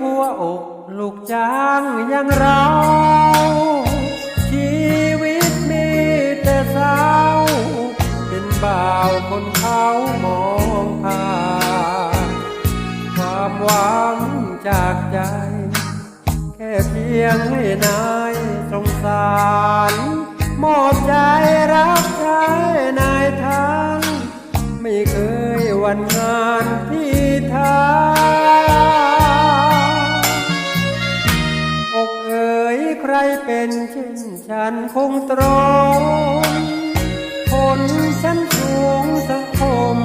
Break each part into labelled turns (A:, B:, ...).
A: หัวอกลูกจ้างอยังเรา ชีวิตมีแต่เศร้า เป็นบ่าวคนเขามองผ่านความหวังจากใจ แค่เพียงให้นายสงสารมอบใจรับใช้นายทานไม่เคยวันงานที่ทาง ใครเป็นเช่นฉันคงตรงคนชั้นสูงสังคม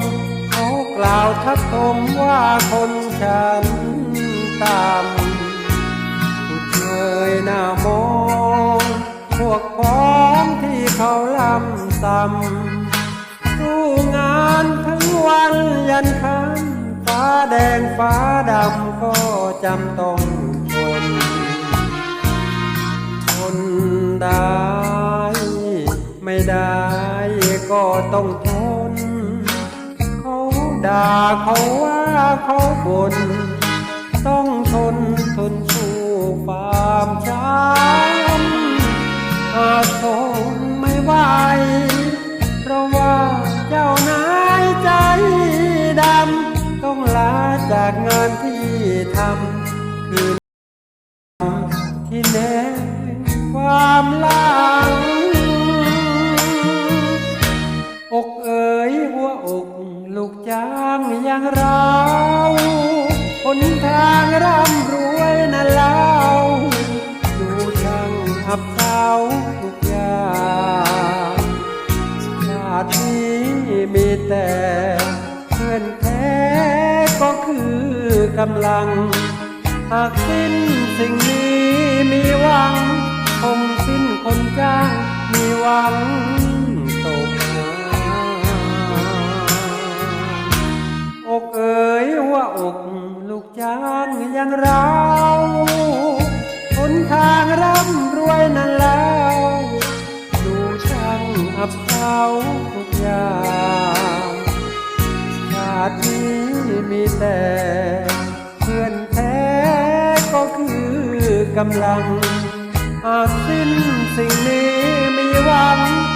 A: เขากล่าวทักทมว่าคนฉันต่ำสุดเอ่ยหน้ามองพวกพ้องที่เขาลำซ้ำสู้งานทั้งวันยันค่ำฟ้าแดงฟ้าดำก็จำต้อง ได้ ไม่ได้ก็ต้องทน เขาด่าเขาว่าเขาบ่นต้องทนทนสู้ความช้ำอาจทนไม่ไหวเพราะว่าเจ้านายใจดำ ต้องลาจากงานที่ทำามหลัง อกเอ๋ยหัวอก ลูกจ้างอย่างเราหนทางร่ำรวยนั่นเล่าดูช่างอับเฉาทุกอย่างชาตินี้มีแต่เพื่อนแท้ก็คือกำลัง หากสิ้นสิ่งนี้มีหวังคง คนจ้างมีหวังตกงานอกเอ๋ยว่าอกลูกจ้างอย่างเราหนทางร่ำรวยนั่นแล้วดูช่างอับเฉาทุกอย่างชาตินี้มีแต่เพื่อนแท้ก็คือกำลัง หากสิ้นสิ่งนี้มีหวังคงสิ้นคนจ้างมีหวังตกงาน